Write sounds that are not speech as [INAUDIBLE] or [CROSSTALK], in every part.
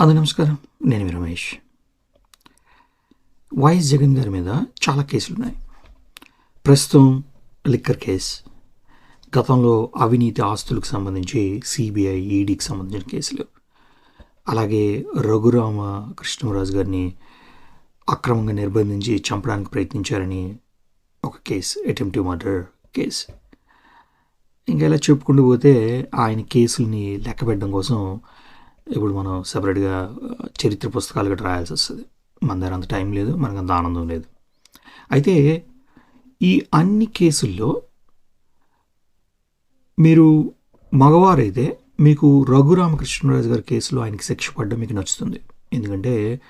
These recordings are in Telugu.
అది నమస్కారం. నేను మీ రమేష్. వైఎస్ జగన్ గారి మీద చాలా కేసులు ఉన్నాయి ప్రస్తుతం లిక్కర్ కేసు గతంలో అవినీతి ఆస్తులకు సంబంధించి సిబిఐ ఈడీకి సంబంధించిన కేసులు అలాగే రఘురామ కృష్ణరాజు గారిని అక్రమంగా నిర్బంధించి చంపడానికి ప్రయత్నించారని ఒక కేసు అటెంప్టివ్ మర్డర్ కేసు. ఇంకా ఇలా చెప్పుకుంటూ పోతే ఆయన కేసుల్ని లెక్కబెట్టడం కోసం ఇప్పుడు మనం సపరేట్గా చరిత్ర పుస్తకాలు గట్రా రాయాల్సి వస్తుంది. మన దగ్గర అంత టైం లేదు మనకు అంత ఆనందం లేదు. అయితే ఈ అన్ని కేసుల్లో మీరు మగవారైతే మీకు రఘురామకృష్ణరాజు గారి కేసులో ఆయనకి శిక్ష పడడం మీకు నచ్చుతుంది. ఎందుకంటే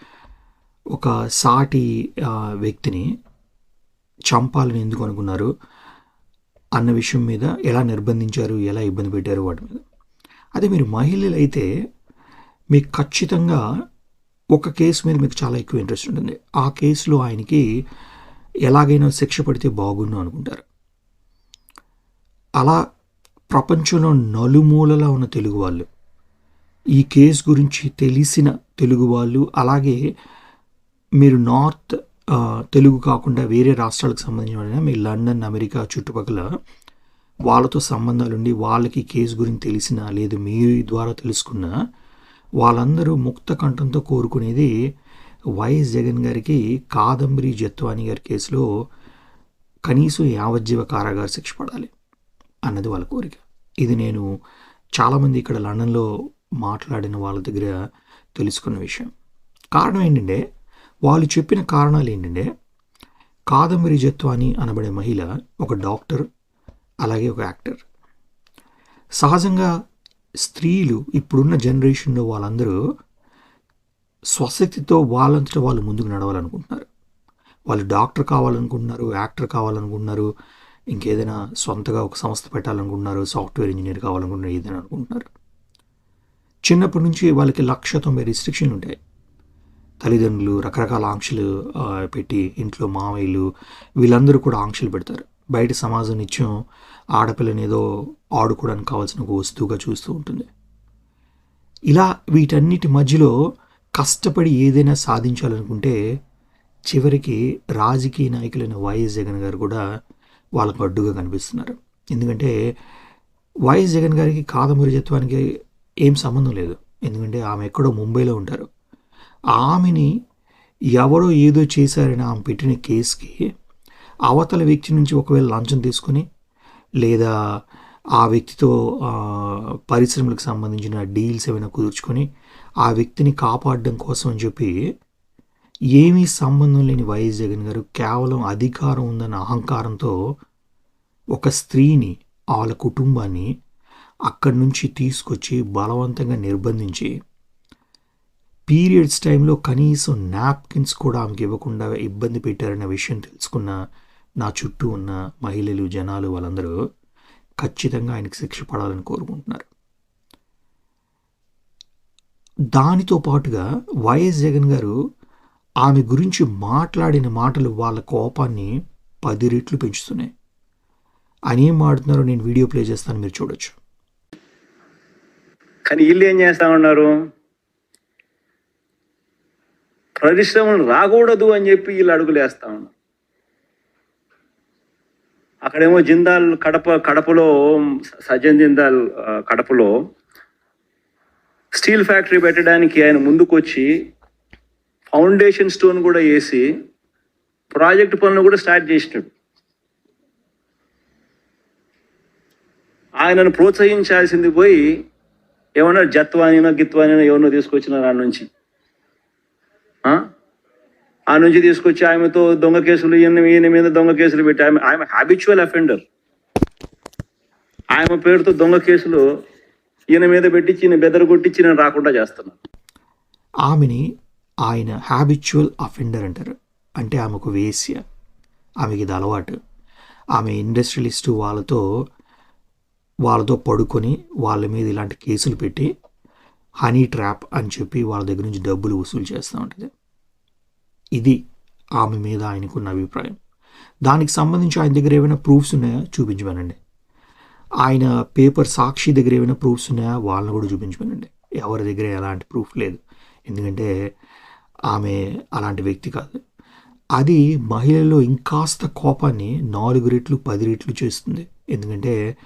ఒక సాటి వ్యక్తిని చంపాలని ఎందుకు అనుకున్నారు? అన్న విషయం మీద ఎలా నిర్బంధించారు? ఎలా ఇబ్బంది పెట్టారు? వాటి మీద. అదే మీరు మహిళలు అయితే మీకు ఖచ్చితంగా ఒక కేసు మీద మీకు చాలా ఎక్కువ ఇంట్రెస్ట్ ఉంటుంది. ఆ కేసులో ఆయనకి ఎలాగైనా శిక్ష పడితే బాగుండు అనుకుంటారు. అలా ప్రపంచంలో నలుమూలలా ఉన్న తెలుగు వాళ్ళు ఈ కేసు గురించి తెలిసిన తెలుగు వాళ్ళు అలాగే మీరు నార్త్ తెలుగు కాకుండా వేరే రాష్ట్రాలకు సంబంధించిన మీ లండన్ అమెరికా చుట్టుపక్కల వాళ్ళతో సంబంధాలుండి వాళ్ళకి కేసు గురించి తెలిసిన లేదు మీ ద్వారా తెలుసుకున్న వాళ్ళందరూ ముక్త కంఠంతో కోరుకునేది వైఎస్ జగన్ గారికి కాదంబరి జత్వాని గారి కేసులో కనీసం యావజ్జీవ కారాగార శిక్ష పడాలి అన్నది వాళ్ళ కోరిక. ఇది నేను చాలామంది ఇక్కడ లండన్లో మాట్లాడిన వాళ్ళ దగ్గర తెలుసుకున్న విషయం. కారణం ఏంటంటే వాళ్ళు చెప్పిన కారణాలు ఏంటంటే కాదంబరి జత్వాని అనబడే మహిళ ఒక డాక్టర్ అలాగే ఒక యాక్టర్. సహజంగా స్త్రీలు ఇప్పుడున్న జనరేషన్లో వాళ్ళందరూ స్వశక్తితో వాళ్ళంతటా వాళ్ళు ముందుకు నడవాలనుకుంటున్నారు. వాళ్ళు డాక్టర్ కావాలనుకుంటున్నారు యాక్టర్ కావాలనుకుంటున్నారు ఇంకేదైనా సొంతగా ఒక సంస్థ పెట్టాలనుకుంటున్నారు సాఫ్ట్వేర్ ఇంజనీర్ కావాలనుకుంటున్నారు ఏదైనా అనుకుంటున్నారు. చిన్నప్పటి నుంచి వాళ్ళకి లక్ష తొంభై రిస్ట్రిక్షన్లు ఉంటాయి. తల్లిదండ్రులు రకరకాల ఆంక్షలు పెట్టి ఇంట్లో మామయ్యలు వీళ్ళందరూ కూడా ఆంక్షలు పెడతారు. బయట సమాజం నిత్యం ఆడపిల్లని ఏదో ఆడుకోవడానికి కావాల్సిన ఒక వస్తువుగా చూస్తూ ఉంటుంది. ఇలా వీటన్నిటి మధ్యలో కష్టపడి ఏదైనా సాధించాలనుకుంటే చివరికి రాజకీయ నాయకులైన వైఎస్ జగన్ గారు కూడా వాళ్ళకు అడ్డుగా కనిపిస్తున్నారు. ఎందుకంటే వైఎస్ జగన్ గారికి కాదమరిజత్వానికి ఏం సంబంధం లేదు. ఎందుకంటే ఆమె ఎక్కడో ముంబైలో ఉంటారు. ఆమెని ఎవరో ఏదో చేశారని ఆమె పెట్టిన కేసుకి అవతల వ్యక్తి నుంచి ఒకవేళ లంచం తీసుకుని లేదా ఆ వ్యక్తితో పరిశ్రమలకు సంబంధించిన డీల్స్ ఏమైనా కుదుర్చుకొని ఆ వ్యక్తిని కాపాడడం కోసం అని చెప్పి ఏమీ సంబంధం లేని వైఎస్ జగన్ గారు కేవలం అధికారం ఉందన్న అహంకారంతో ఒక స్త్రీని వాళ్ళ కుటుంబాన్ని అక్కడి నుంచి తీసుకొచ్చి బలవంతంగా నిర్బంధించి పీరియడ్స్ టైంలో కనీసం నాప్కిన్స్ కూడా ఆమెకి ఇవ్వకుండా ఇబ్బంది పెట్టారన్న విషయం తెలుసుకున్న నా చుట్టూ ఉన్న మహిళలు జనాలు వాళ్ళందరూ ఖచ్చితంగా ఆయనకి శిక్ష పడాలని కోరుకుంటున్నారు. దానితో పాటుగా వైఎస్ జగన్ గారు ఆమె గురించి మాట్లాడిన మాటలు వాళ్ళ కోపాన్ని పది రెట్లు పెంచుతున్నాయి. ఆయన ఏం మాడుతున్నారో నేను వీడియో ప్లే చేస్తాను మీరు చూడొచ్చు. కానీ వీళ్ళు ఏం చేస్తా ఉన్నారు? పరిశ్రమలు రాకూడదు అని చెప్పి వీళ్ళు అడుగులు వేస్తా ఉన్నారు. అక్కడేమో జిందాల్ కడప కడపలో సజ్జన్ జిందాల్ కడపలో స్టీల్ ఫ్యాక్టరీ పెట్టడానికి ఆయన ముందుకొచ్చి ఫౌండేషన్ స్టోన్ కూడా వేసి ప్రాజెక్ట్ పనులు కూడా స్టార్ట్ చేసినాడు. ఆయనను ప్రోత్సహించాల్సింది పోయి ఏమన్నా జత్వానినో గిత్వానినో ఎవరినో తీసుకొచ్చిన ఆ నుంచి. ఆ? నుంచి తీసుకొచ్చి ఆమెతో దొంగ కేసులు ఈయన ఈయన మీద దొంగ కేసులు పెట్టి ఆమె ఆమె హ్యాబిచువల్ అఫెండర్ ఆమె పేరుతో దొంగ కేసులు ఈయన మీద పెట్టించి ఈయన బెదరు కొట్టించి నేను రాకుండా చేస్తున్నారు. ఆమెని ఆయన హ్యాబిచువల్ అఫెండర్ అంటారు. అంటే ఆమెకు వేస్య ఆమెకి ఇది అలవాటు. ఆమె ఇండస్ట్రియలిస్టు వాళ్ళతో వాళ్ళతో పడుకొని వాళ్ళ మీద ఇలాంటి కేసులు పెట్టి హనీ ట్రాప్ అని చెప్పి వాళ్ళ దగ్గర నుంచి డబ్బులు వసూలు చేస్తూ ఉంటుంది. ఇది ఆమె మీద ఆయనకున్న అభిప్రాయం. దానికి సంబంధించి ఆయన దగ్గర ఏమైనా ప్రూఫ్స్ ఉన్నాయా? చూపించమనండి. ఆయన పేపర్ సాక్షి దగ్గర ఏమైనా ప్రూఫ్స్ ఉన్నాయా? వాళ్ళని కూడా చూపించమనండి. ఎవరి దగ్గర ఎలాంటి ప్రూఫ్ లేదు. ఎందుకంటే ఆమె అలాంటి వ్యక్తి కాదు. అది మహిళల్లో ఇంకాస్త కోపాన్ని నాలుగు రెట్లు పది రెట్లు చేస్తుంది. ఎందుకంటే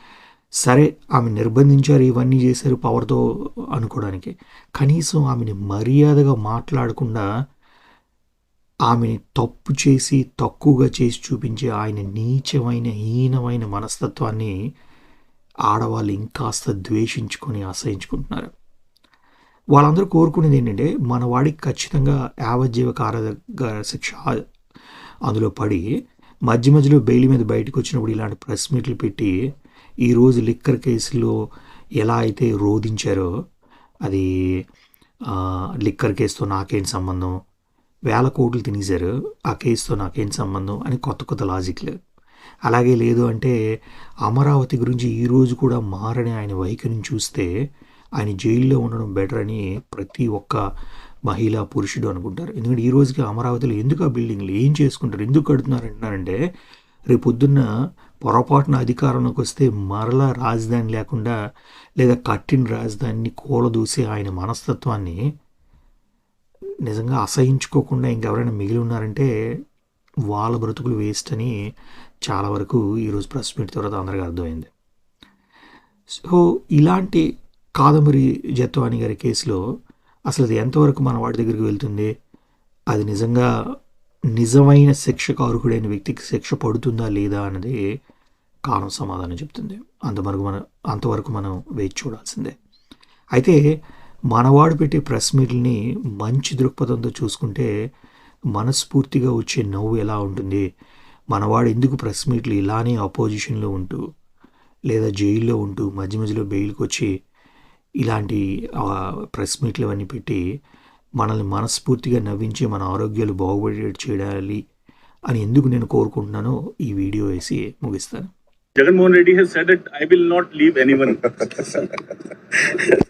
సరే ఆమె నిర్బంధించారు ఇవన్నీ చేశారు పవర్తో అనుకోవడానికి. కనీసం ఆమెని మర్యాదగా మాట్లాడకుండా ఆమెని తప్పు చేసి తక్కువగా చేసి చూపించే ఆయన నీచమైన హీనమైన మనస్తత్వాన్ని ఆడవాళ్ళు ఇంకాస్త ద్వేషించుకొని అసహించుకుంటున్నారు వాళ్ళందరూ కోరుకునేది ఏంటంటే మన వాడికి ఖచ్చితంగా యావజ్జీవ కారాగార శిక్ష అందులో పడి మధ్య మధ్యలో బెయిల్ మీద బయటకు వచ్చినప్పుడు ఇలాంటి ప్రెస్ మీట్లు పెట్టి ఈరోజు లిక్కర్ కేసులో ఎలా అయితే రోధించారో అది లిక్కర్ కేసుతో నాకేం సంబంధం? వేల కోట్లు తినేశారు. ఆ కేసుతో నాకేం సంబంధం? అని కొత్త కొత్త లాజిక్లు. అలాగే లేదు అంటే అమరావతి గురించి ఈరోజు కూడా మారని ఆయన వైఖరిని చూస్తే ఆయన జైల్లో ఉండడం బెటర్ అని ప్రతి ఒక్క మహిళా పురుషుడు అనుకుంటారు. ఎందుకంటే ఈ రోజుకి అమరావతిలో ఎందుకు ఆ బిల్డింగ్లు? ఏం చేసుకుంటారు? ఎందుకు కడుతున్నారు? అంటున్నారంటే రేపు పొద్దున్న పొరపాటున అధికారంలోకి వస్తే మరలా రాజధాని లేకుండా లేదా కట్టిన రాజధానిని కూలదూసే ఆయన మనస్తత్వాన్ని నిజంగా అసహించుకోకుండా ఇంకెవరైనా మిగిలి ఉన్నారంటే వాళ్ళ బ్రతుకులు వేస్ట్ అని చాలా వరకు ఈరోజు ప్రెస్ మీట్ తర్వాత అందరికీ అర్థమైంది. సో ఇలాంటి కాదంబరి జత్వాని గారి కేసులో అసలు అది ఎంతవరకు మన వాడి దగ్గరికి వెళ్తుంది? అది నిజంగా నిజమైన శిక్షకు అర్హుడైన వ్యక్తికి శిక్ష పడుతుందా లేదా అన్నది కాలం సమాధానం చెప్తుంది. అంతవరకు మనం అంతవరకు మనం వేచి చూడాల్సిందే. అయితే మనవాడు పెట్టే ప్రెస్ మీట్లని మంచి దృక్పథంతో చూసుకుంటే మనస్ఫూర్తిగా వచ్చే నవ్వు ఎలా ఉంటుంది? మనవాడు ఎందుకు ప్రెస్ మీట్లు ఇలానే అపోజిషన్లో ఉంటూ లేదా జైల్లో ఉంటూ మధ్య మధ్యలో బెయిల్కి వచ్చి ఇలాంటి ప్రెస్ మీట్లు అవన్నీ పెట్టి మనల్ని మనస్ఫూర్తిగా నవ్వించి మన ఆరోగ్యాలు బాగుపడేటట్టు చేయాలి అని ఎందుకు నేను కోరుకుంటున్నానో ఈ వీడియో వేసి ముగిస్తాను. Mohan Reddy has said that I will not leave [LAUGHS]